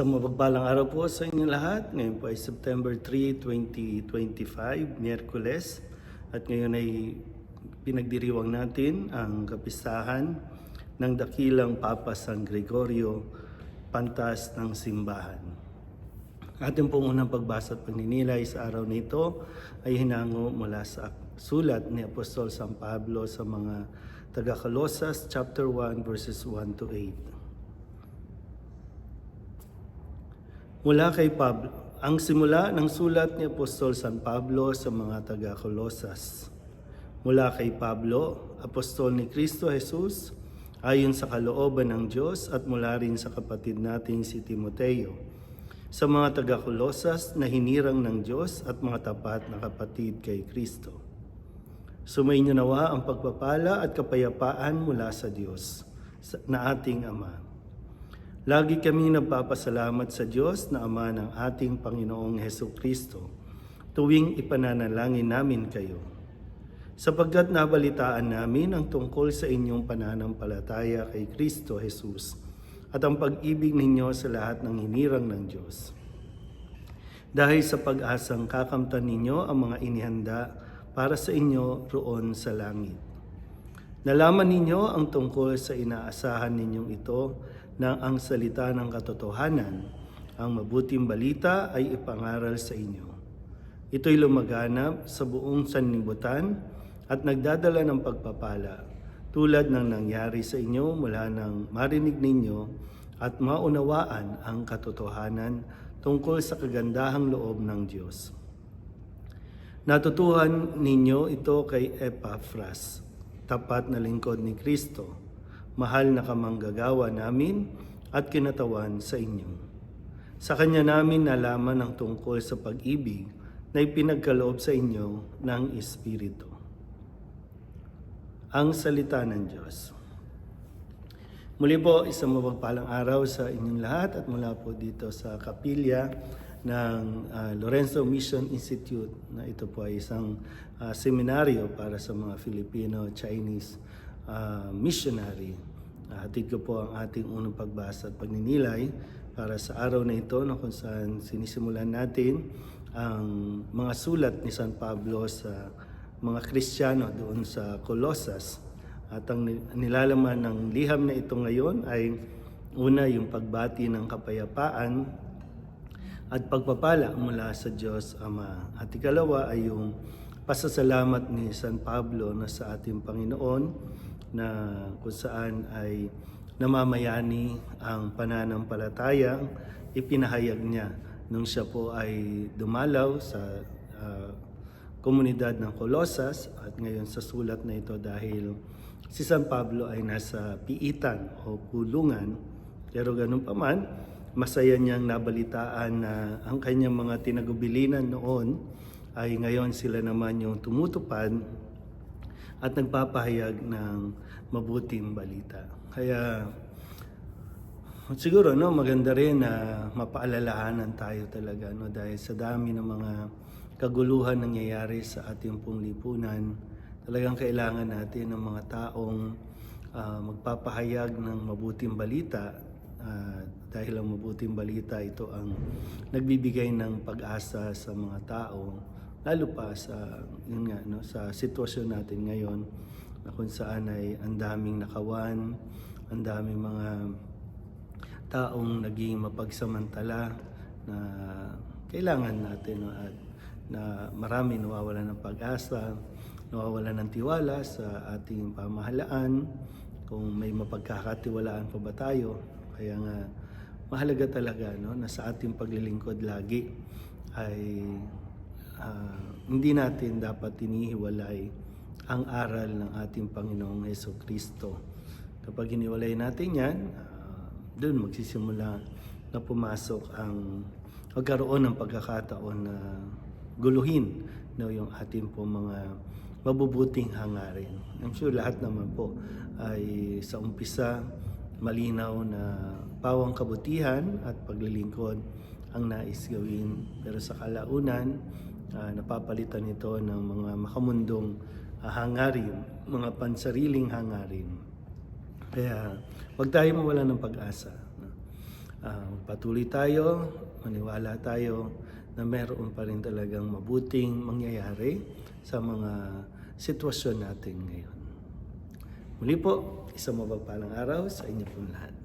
Isang mapagpalang araw po sa inyo lahat. Ngayon po ay September 3, 2025, Miyerkules. At ngayon ay pinagdiriwang natin ang kapistahan ng dakilang Papa San Gregorio, Pantas ng Simbahan. Ating pong unang pagbasa at pagninilay sa araw na ito ay hinango mula sa sulat ni Apostol San Pablo sa mga taga-Colosas chapter 1 verses 1 to 8. Mula kay Pablo, ang simula ng sulat ni Apostol San Pablo sa mga taga-Colosas. Mula kay Pablo, apostol ni Kristo Jesus, ayon sa kalooban ng Diyos at mula rin sa kapatid nating si Timoteo, sa mga taga-Colosas na hinirang ng Diyos at mga tapat na kapatid kay Kristo. Sumainyo nawa ang pagpapala at kapayapaan mula sa Diyos, na ating Ama. Lagi kami nagpapasalamat sa Diyos na Ama ng ating Panginoong Heso Kristo tuwing ipananalangin namin kayo. Sapagkat nabalitaan namin ang tungkol sa inyong pananampalataya kay Kristo Jesus at ang pag-ibig ninyo sa lahat ng hinirang ng Diyos. Dahil sa pag-asang kakamtan ninyo ang mga inihanda para sa inyo roon sa langit. Nalaman ninyo ang tungkol sa inaasahan ninyong ito na ang salita ng katotohanan, ang mabuting balita ay ipangaral sa inyo. Ito'y lumaganap sa buong sanlibutan at nagdadala ng pagpapala tulad ng nangyari sa inyo mula nang marinig ninyo at maunawaan ang katotohanan tungkol sa kagandahang loob ng Diyos. Natutuhan ninyo ito kay Epaphras, tapat na lingkod ni Kristo, mahal na kamanggagawa namin at kinatawan sa inyo. Sa kanya namin nalaman ang tungkol sa pag-ibig na ipinagkaloob sa inyo ng Espiritu. Ang Salita ng Diyos. Muli po, isang mapagpalang araw sa inyong lahat at mula po dito sa kapilya ng ah, Lorenzo Mission Institute na ito po ay isang ah, seminaryo para sa mga Filipino-Chinese ah, missionary. Hatid ko po ang ating unang pagbasa at pagninilay para sa araw na ito na kung saan sinisimulan natin ang mga sulat ni San Pablo sa mga Kristiyano doon sa Colossus. At ang ni- nilalaman ng liham na ito ngayon ay una yung pagbati ng kapayapaan at pagpapala mula sa Diyos Ama. At ikalawa ay yung pasasalamat ni San Pablo na sa ating Panginoon na kung saan ay namamayani ang pananampalataya. Ipinahayag niya nung siya po ay dumalaw sa ah, komunidad ng Colossus at ngayon sa sulat na ito dahil si San Pablo ay nasa piitan o kulungan. Pero ganun pa man masaya niyang nabalitaan na ang kanyang mga tinagubilinan noon ay ngayon sila naman yung tumutupad at nagpapahayag ng mabuting balita. Kaya siguro no maganda rin na mapaalalahanan tayo talaga no dahil sa dami ng mga kaguluhan nangyayari sa ating pong lipunan talagang kailangan natin ng mga taong ah, magpapahayag ng mabuting balita Ah, dahil ang mabuting balita ito ang nagbibigay ng pag-asa sa mga tao lalo pa sa yun nga no sa sitwasyon natin ngayon na kung saan ay ang daming nakawan, ang daming mga taong naging mapagsamantala na kailangan natin no, at na marami nawawalan ng pag-asa, nawawalan ng tiwala sa ating pamahalaan, kung may mapagkakatiwalaan pa ba tayo. Kaya nga mahalaga talaga no, na sa ating paglilingkod lagi ay ah, hindi natin dapat tinihiwalay ang aral ng ating Panginoong Heso Kristo. Kapag hiniwalay natin yan, ah, doon magsisimula na pumasok ang magkaroon ng pagkakataon na guluhin no, yung ating po mga mabubuting hangarin. I'm sure lahat naman po ay sa umpisa malinaw na pawang kabutihan at paglilingkod ang nais gawin. Pero sa kalaunan, ah, napapalitan ito ng mga makamundong ah, hangarin, mga pansariling hangarin. Kaya huwag tayo mawala ng pag-asa. ah, patuloy tayo, maniwala tayo na meron pa rin talagang mabuting mangyayari sa mga sitwasyon natin ngayon. Muli po, isang mapagpalang araw sa inyo pong lahat.